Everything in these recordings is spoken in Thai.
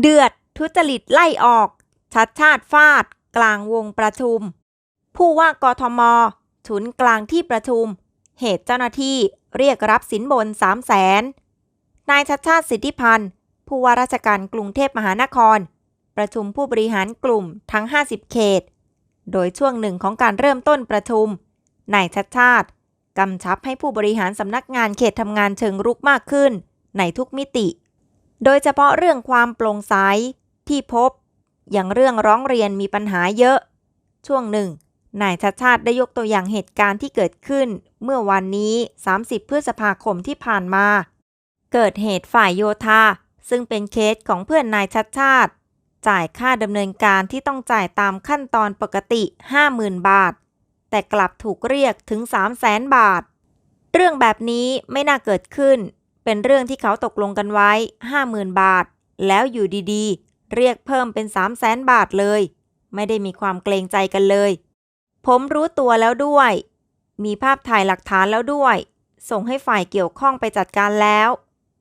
เดือดทุจริตไล่ออก ชัดชาติฟาด กลางวงประชุม ผู้ว่ากทมฉุนกลางที่ประชุม เหตุเจ้าหน้าที่เรียกรับสินบน3 0 0แสนนายชัดชาติสิทธิพันธ์ ผู้ว่าราชการกรุงเทพมหานคร ประชุมผู้บริหารกลุ่มทั้ง 50 เขต โดยช่วงหนึ่งของการเริ่มต้นประชุมนายชัดชาติกำชับให้ผู้บริหารสำนักงานเขตทำงานเชิงรุกมากขึ้น ในทุกมิติ โดยเฉพาะเรื่องความโปร่งใสที่พบ อย่างเรื่องร้องเรียนมีปัญหาเยอะ ช่วงหนึ่งนายชัดชาติได้ยกตัวอย่างเหตุการณ์ที่เกิดขึ้น เมื่อวันนี้ 30 พฤษภาคมที่ผ่านมา เกิดเหตุฝ่ายโยธา ซึ่งเป็นเคสของเพื่อนนายชัดชาติ จ่ายค่าดำเนินการที่ต้องจ่ายตามขั้นตอนปกติ 50,000 บาท แต่กลับถูกเรียกถึง 300,000 บาท เรื่องแบบนี้ไม่น่าเกิดขึ้น เป็นเรื่องที่เขาตกลงกันไว้ 50,000 บาท แล้วอยู่ดีๆ เรียกเพิ่มเป็น 300,000บาทเลย ไม่ได้มีความเกรงใจกันเลย ผมรู้ตัวแล้วด้วย มีภาพถ่ายหลักฐานแล้วด้วย ส่งให้ฝ่ายเกี่ยวข้องไปจัดการแล้ว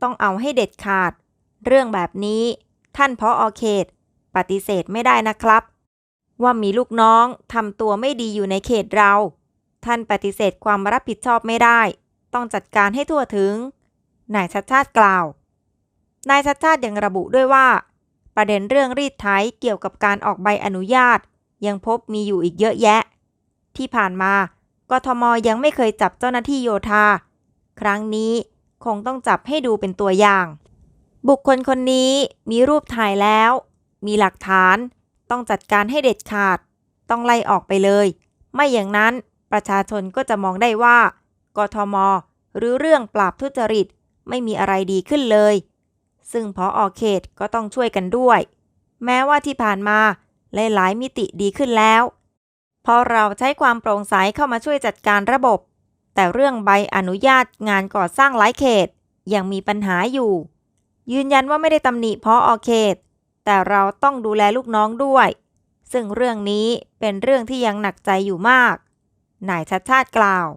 ต้องเอาให้เด็ดขาด เรื่องแบบนี้ ท่านพออเขต ปฏิเสธไม่ได้นะครับ ว่ามีลูกน้องทำตัวไม่ดีอยู่ในเขตเรา ท่านปฏิเสธความรับผิดชอบไม่ได้ ต้องจัดการให้ทั่วถึง นายชัดชาติกล่าว นายชัดชาติยังระบุด้วยว่า ประเด็นเรื่องรีดไถเกี่ยวกับการออกใบอนุญาต ยังพบมีอยู่อีกเยอะแยะ ที่ผ่านมากทมยังไม่เคยจับเจ้าหน้าที่โยธา ครั้งนี้คงต้องจับให้ดูเป็นตัวอย่าง บุคคลคนนี้มีรูปถ่ายแล้ว มีหลักฐาน ต้องจัดการให้เด็ดขาด ต้องไล่ออกไปเลย ไม่อย่างนั้นประชาชนก็จะมองได้ว่า กทม หรือเรื่องปราบทุจริต ไม่มีอะไรดีขึ้นเลย ซึ่งพออเขตก็ต้องช่วยกันด้วย แม้ว่าที่ผ่านมาหลายๆมิติดีขึ้นแล้วพราะเราใช้ความโปร่งใสเข้ามาช่วยจัดการระบบ แต่เรื่องใบอนุญาตงานก่อสร้างหลายเขตยังมีปัญหาอยู่ ยืนยันว่าไม่ได้ตำหนิพออเขต แต่เราต้องดูแลลูกน้องด้วย ซึ่งเรื่องนี้เป็นเรื่องที่ยังหนักใจอยู่มาก นายชัดชาติกล่าว